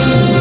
Thank you.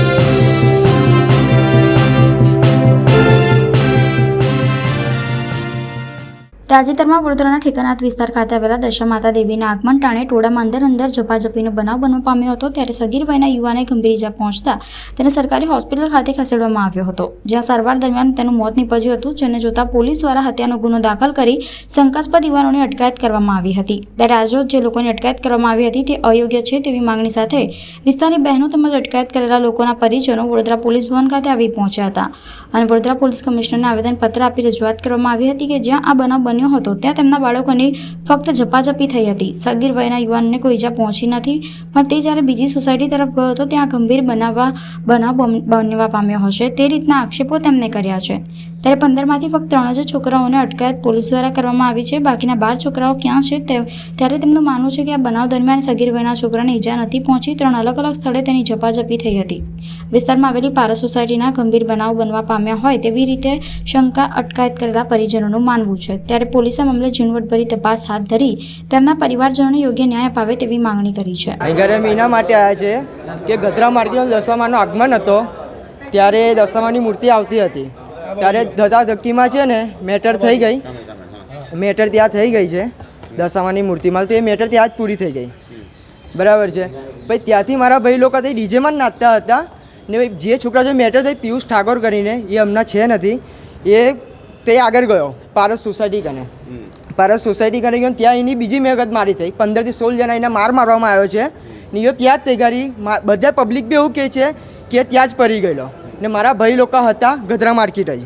તાજેતરમાં વડોદરાના ઠેકાનાથ વિસ્તાર ખાતે આવેલા દશા માતા દેવીના આગમન ટાણે ટોળામાં અંદર અંદર ઝપાઝપીનો બનાવ બનવા પામ્યો હતો. ત્યારે સગીર વયના યુવાને ગંભીર ઇજા પહોંચતા તેને સરકારી હોસ્પિટલ ખાતે ખસેડવામાં આવ્યો હતો. જ્યાં સારવાર દરમિયાન તેનું મોત નીપજ્યું હતું, જેને જોતા પોલીસ દ્વારા હત્યાનો ગુનો દાખલ કરી શંકાસ્પદ યુવાનોની અટકાયત કરવામાં આવી હતી. ત્યારે આજરોજ જે લોકોની અટકાયત કરવામાં આવી હતી તે અયોગ્ય છે તેવી માંગણી સાથે વિસ્તારની બહેનો તેમજ અટકાયત કરેલા લોકોના પરિજનો વડોદરા પોલીસ ભવન ખાતે આવી પહોંચ્યા હતા. અને વડોદરા પોલીસ કમિશનરને આવેદનપત્ર આપી રજૂઆત કરવામાં આવી હતી કે જ્યાં આ બનાવ બન્યો હતો. ત્યાં તેમના બાળકોની ફક્ત ઝપાઝપી થઈ હતી. સગીર વયના યુવાનને કોઈ ઈજા પહોંચી નથી, પણ તે જ્યારે બીજી સોસાયટી તરફ ગયો હતો, ત્યાં ગંભીર બનાવવા, બનાવ બનવા પામ્યો હશે. તે રીતના આક્ષેપો તેમને કર્યા છે. ત્યારે પંદરમાંથી ફક્ત ત્રણ જ છોકરાઓને અટકાયત પોલીસ દ્વારા કરવામાં આવી છે. બાકીના બાર છોકરાઓ ક્યાં છે તે, ત્યારે તેમનું માનવું છે કે આ બનાવ દરમિયાન સગીર વયના છોકરાને ઈજા નથી પહોંચી. ત્રણ અલગ અલગ સ્થળે તેની ઝપાઝપી થઈ હતી. વિસ્તારમાં આવેલી પારા સોસાયટીના ગંભીર બનાવ બનવા પામ્યા હોય તેવી રીતે શંકા અટકાયત કરેલા પરિજનોનું માનવું છે. ત્યારે પોલીસે મામલે ઝીણવટભરી તપાસ હાથ ધરી તેમના પરિવારજનોને યોગ્ય ન્યાય અપાવે તેવી માંગણી કરી છે. ઘરે એના માટે આવ્યા છે કે ગધરા માર્ગનો દશામાનું આગમન હતો, ત્યારે દશામાની મૂર્તિ આવતી હતી. ત્યારે ધતા ધક્કીમાં છે ને, મેટર થઈ ગઈ. મેટર ત્યાં થઈ ગઈ છે. દશામાની મૂર્તિમાં તો એ મેટર ત્યાં જ પૂરી થઈ ગઈ. બરાબર છે. પછી ત્યાંથી મારા ભાઈ લોકો તે ડીજેમાં નાચતા હતા ને ભાઈ, જે છોકરા જો મેટર થઈ, પિયુષ ઠાકોર કરીને, એ હમણાં છે નથી. એ તે આગળ ગયો પારસ સોસાયટી કને. પારસ સોસાયટી કને ગયો ત્યાં એની બીજી મેગત મારી થઈ. પંદરથી સોળ જણા એને માર મારવામાં આવ્યો છે. ને એ ત્યાં જ તે ઘરી બધા પબ્લિક બી એવું કહે છે કે ત્યાં જ પડી ગયેલો. ને મારા ભાઈ લોકો હતા ગધરા માર્કેટ જ.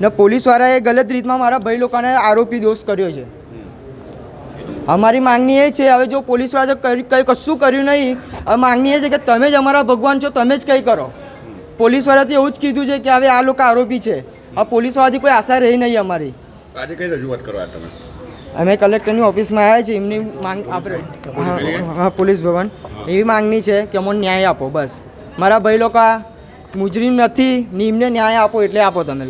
ને પોલીસવાળાએ ગલત રીતમાં મારા ભાઈ લોકોને આરોપી દોષ કર્યો છે. અમારી માંગણી એ છે હવે જો પોલીસવાળા તો કંઈ કશું કર્યું નહીં. હવે માંગણી એ છે કે તમે જ અમારા ભગવાન છો તમે જ કંઈ કરો. પોલીસવાળાથી એવું જ કીધું છે કે હવે આ લોકો આરોપી છે. હવે પોલીસવાળાથી કોઈ આશા રહી નહીં અમારી. આજે કઈ રજૂઆત કરવા તમે? અમે કલેક્ટરની ઓફિસમાં આવ્યા છીએ એમની માંગ આપણે હા, પોલીસ ભવન. એવી માંગણી છે કે અમને ન્યાય આપો બસ. મારા ભાઈ લોકો મુજરીમ નથી ને એમને ન્યાય આપો એટલે આપો તમે